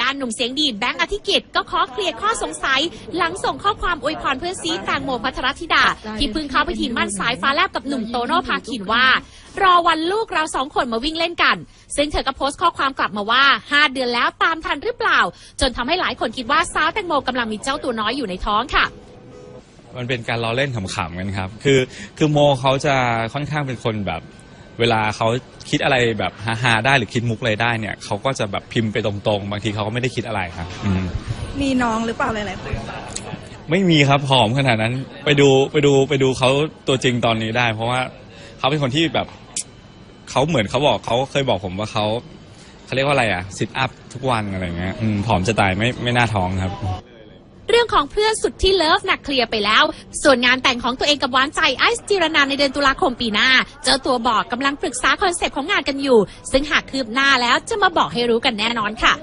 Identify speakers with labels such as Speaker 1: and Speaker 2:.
Speaker 1: ด้านหนุ่มเสียงดีแบงค์อธิกิจก็ขอเคลียร์ข้อสงสัย หลังส่งข้อความอวยพรเพื่อนซีแตงโมพัทรธิดา ที่เพิ่งเข้าพิธีมั่นสายฟ้าแลบกับหนุ่มโตโน่พาคินว่า รอวันลูกเราสองคนมาวิ่งเล่นกัน ซึ่งเธอก็โพสต์ข้อความกลับมาว่า 5 เดือนแล้วตามทันหรือเปล่า จนทำให้หลายคนคิดว่าสาวแตงโมกำลังมีเจ้าตัวน้อยอยู่ในท้องค่ะ
Speaker 2: มันเป็นการล้อเล่นขำๆกันครับ คือคือโมเขาจะค่อนข้างเป็นคนแบบ เวลาเขาคิดอะไรแบบฮาๆได้หรือคิดมุกอะไรได้เนี่ยเขาก็จะแบบพิมพ์ไปตรงๆ บางทีเขาก็ไม่ได้คิดอะไรครับอืม
Speaker 3: มีน้องหรือเปล่าหลายๆคน
Speaker 2: ไม่มีครับผอมขนาดนั้นไปดูไปดูไปดูเขาตัวจริงตอนนี้ได้ เพราะว่าเขาเป็นคนที่แบบเขาเหมือนเขาบอกเขาเคยบอกผมว่าเขาเขาเรียกว่าอะไรอะซิทอัพทุกวันอะไรเงี้ยอืมผอมจะตายไม่ไม่น่าท้องครับ
Speaker 1: เรื่องของเพื่อนสุดที่เลิฟหนักเคลียร์ไปแล้ว ส่วนงานแต่งของตัวเองกับหวานใจไอซ์จิรนานในเดือนตุลาคมปีหน้า เจ้าตัวบอกกำลังปรึกษาคอนเซปต์ของงานกันอยู่ ซึ่งหากคืบหน้าแล้วจะมาบอกให้รู้กันแน่นอนค่ะ